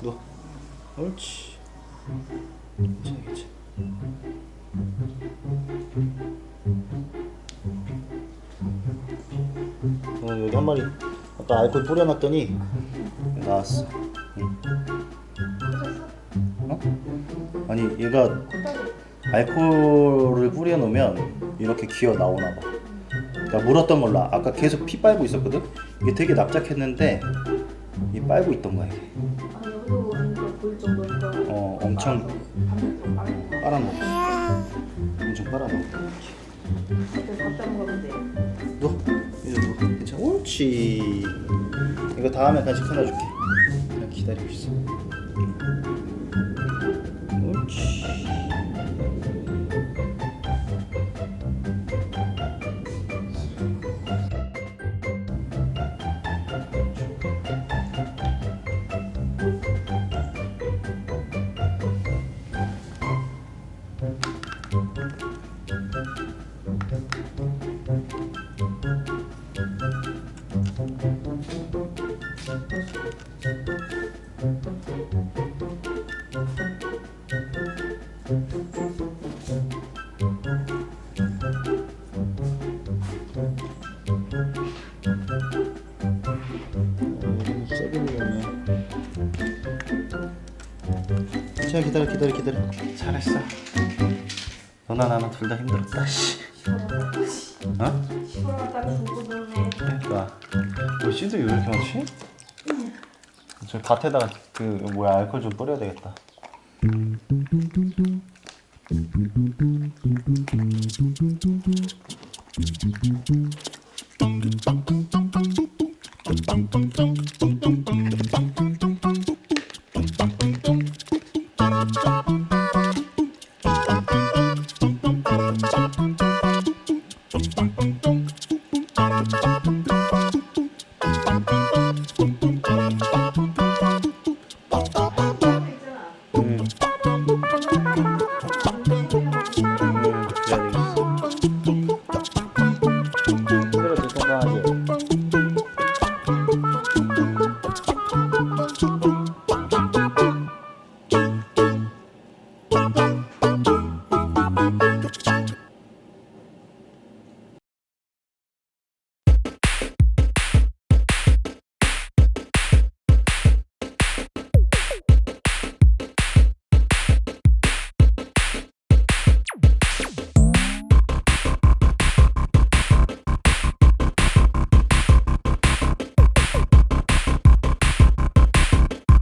누워 누워 옳지 괜찮아 어 여기 한 마리 아까 알코올 뿌려놨더니 나왔어 응. 어? 아니 얘가 알코올을 뿌려놓으면 이렇게 기어 나오나 봐. 그러니까 물었던 걸로 아까 계속 피 빨고 있었거든. 이게 되게 납작했는데 이 빨고 있던 거야 이게. 엄청 빨아먹어. 엄청 건데 누워. 이제 누워. 괜찮아. 옳지. 이거 다음에 간식 하나 줄게. 그냥 기다리고 있어. 기다려 기다려 기다려. 잘했어. 너나 나나 둘 다 힘들었다 씨 어? 그러니까 왜 씨도 왜 이렇게 많지? 저 밭에다가 그 뭐야 알콜 좀 뿌려야 되겠다 음. 똥똥똥 뿜뿜 빰빰